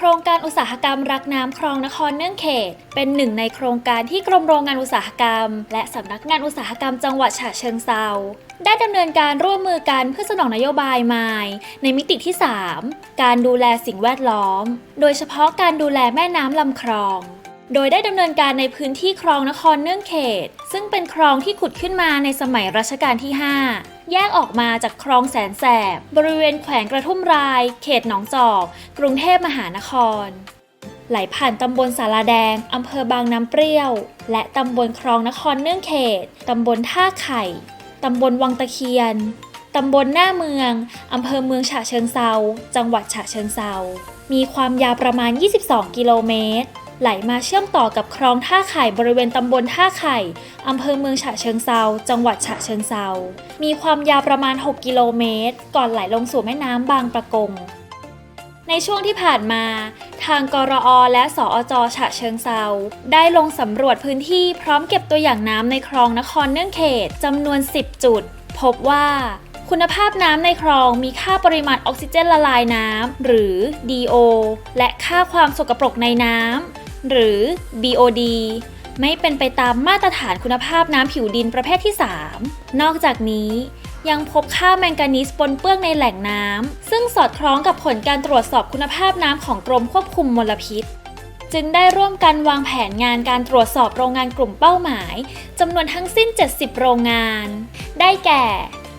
โครงการอุตสาหกรรมรักน้ำคลองนครเนื่องเขต เป็นหนึ่งในโครงการที่กรมโรงงานอุตสาหกรรม และสำนักงานอุตสาหกรรมจังหวัดฉะเชิงเซาได้ดำเนินการร่วมมือกันเพื่อสนองนโยบายไมล์ในมิติที่ 3 การดูแลสิ่งแวดล้อม โดยเฉพาะการดูแลแม่น้ำลำคลองโดยได้ดำเนินการในพื้นที่คลองนครเนื่องเขต ซึ่งเป็นคลองที่ขุดขึ้นมาในสมัยรัชกาลที่ 5 แยกออกมาจากคลองแสนแสบ บริเวณแขวงกระทุ่มราย เขตหนองจอก กรุงเทพมหานคร ไหลผ่านตำบลสาราแดง อำเภอบางน้ำเปรี้ยว และตำบลคลองนครเนื่องเขต ตำบลท่าไข่ ตำบลวังตะเคียน ตำบลหน้าเมือง อำเภอเมืองฉะเชิงเซา จังหวัดฉะเชิงเซา มีความยาวประมาณ 22 กิโลเมตร ไหลมาเชื่อมต่อกับคลองท่าไข่บริเวณตำบลท่าไข่อำเภอเมืองฉะเชิงเซาจังหวัดฉะเชิงเซา มีความยาวประมาณ 6 กิโลเมตร ก่อนไหลลงสู่แม่น้ำบางประกง ในช่วงที่ผ่านมา ทางกรอและสอจฉะเชิงเซาได้ลงสำรวจพื้นที่พร้อมเก็บตัวอย่างน้ำในคลองนครเนื่องเขตจำนวน 10 จุด พบว่าคุณภาพน้ำในคลองมีค่าปริมาณออกซิเจนละลายน้ำหรือ DO และค่าความสกปรกในน้ำ หรือ BOD ไม่เป็นไปตามมาตรฐานคุณภาพน้ำผิวดินประเภทที่ 3 นอกจากนี้ยังพบค่าแมงกานีสปนเปื้อนในแหล่งน้ำ ซึ่งสอดคล้องกับผลการตรวจสอบคุณภาพน้ำของกรมควบคุมมลพิษ จึงได้ร่วมกันวางแผนงานการตรวจสอบโรงงานกลุ่มเป้าหมายจำนวนทั้งสิ้น 70 โรงงาน ได้แก่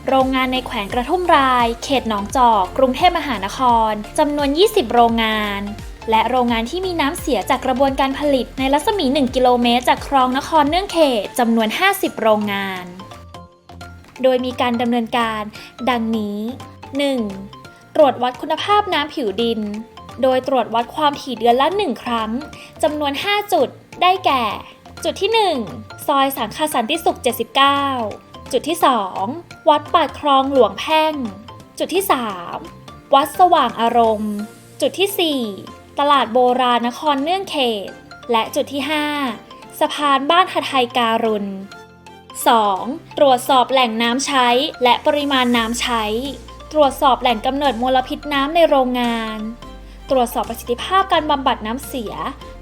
โรงงานในแขวงกระทุ่มราย เขตหนองจอก กรุงเทพมหานครจำนวน 20 โรงงาน และโรงงานที่มีน้ำเสียจากกระบวนการผลิตในรัศมี 1 กิโลเมตร จากคลองนครเนื่องเขตจำนวน 50 โรงงาน โดยมีการดำเนินการ ดังนี้ 1. ตรวจวัดคุณภาพน้ำผิวดิน โดยตรวจวัดความถี่เดือนละ 1 ครั้งจำนวน 5 จุด ได้แก่ จุดที่ 1 ซอยสังคสันติสุข 79 จุดที่ 2 วัดปากคลองหลวงแพ่ง จุดที่ 3 วัดสว่างอารมณ์ จุดที่ 4 ตลาดโบราณนครเนื่องเขต และจุดที่ 5 สะพานบ้านหทัยการุณ 2. ตรวจสอบแหล่งน้ำใช้และปริมาณน้ำใช้ ตรวจสอบแหล่งกำเนิดมลพิษน้ำในโรงงาน ตรวจสอบประสิทธิภาพการบำบัดน้ำเสีย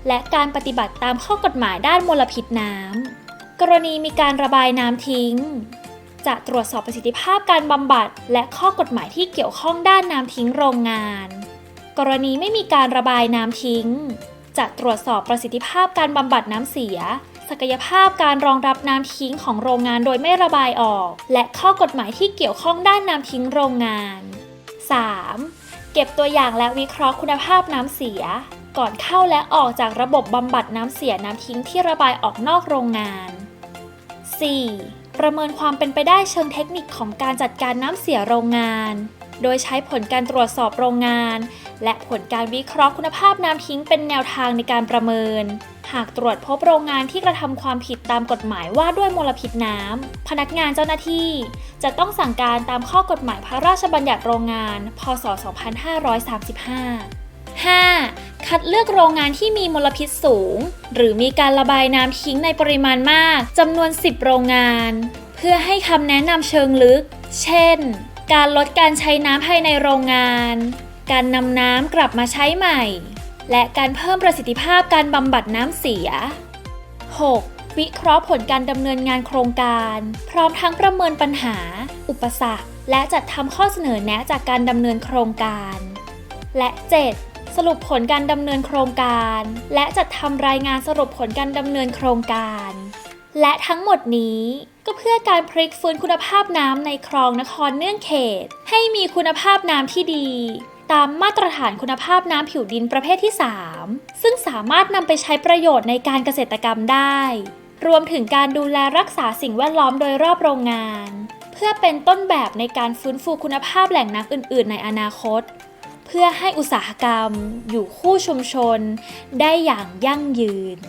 และการปฏิบัติตามข้อกฎหมายด้านมลพิษน้ำ กรณีมีการระบายน้ำทิ้ง จะตรวจสอบประสิทธิภาพการบำบัด และข้อกฎหมายที่เกี่ยวข้องด้านน้ำทิ้งโรงงาน กรณีไม่มีการระบายน้ำทิ้ง จะตรวจสอบประสิทธิภาพการบำบัดน้ำเสีย ศักยภาพการรองรับน้ำทิ้งของโรงงานโดยไม่ระบายออก และข้อกฎหมายที่เกี่ยวข้องด้านน้ำทิ้งโรงงาน 3. เก็บตัวอย่างและวิเคราะห์คุณภาพน้ำเสีย ก่อนเข้าและออกจากระบบบำบัดน้ำเสียน้ำทิ้งที่ระบายออกนอกโรงงาน 4. ประเมินความเป็นไปได้เชิงเทคนิคของการจัดการน้ำเสียโรงงาน โดยใช้ผลการตรวจสอบโรงงาน และผลการวิเคราะห์คุณภาพน้ำทิ้งเป็นแนวทางในการประเมิน หากตรวจพบโรงงานที่กระทำความผิดตามกฎหมายว่าด้วยมลพิษน้ำ พนักงานเจ้าหน้าที่ จะต้องสั่งการตามข้อกฎหมายพระราชบัญญัติโรงงาน พศ 2535 5. คัดเลือกโรงงานที่มีมลพิษสูง หรือมีการระบายน้ำทิ้งในปริมาณมากจำนวน 10 โรงงาน เพื่อให้คำแนะนำเชิงลึก เช่น การลดการใช้น้ำภายในโรงงาน การนำน้ำกลับมาใช้ใหม่ และการเพิ่มประสิทธิภาพการบำบัดน้ำเสีย 6. วิเคราะห์ผลการดำเนินงานโครงการ พร้อมทั้งประเมินปัญหา อุปสรรค และจัดทำข้อเสนอแนะจากการดำเนินโครงการ และ 7. สรุปผลการดำเนินโครงการ และจัดทำรายงานสรุปผลการดำเนินโครงการ และทั้งหมดนี้ก็เพื่อการพลิกฟื้นคุณภาพน้ำในคลองนครเนื่องเขต ให้มีคุณภาพน้ำที่ดี ตามมาตรฐานคุณภาพน้ำผิวดินประเภทที่ 3 ซึ่งสามารถนำไปใช้ประโยชน์ในการเกษตรกรรมได้ รวมถึงการดูแลรักษาสิ่งแวดล้อมโดยรอบโรงงาน เพื่อเป็นต้นแบบในการฟื้นฟูคุณภาพแหล่งน้ำอื่น ๆ ในอนาคต เพื่อให้อุตสาหกรรม อยู่คู่ชุมชน ได้อย่างยั่งยืน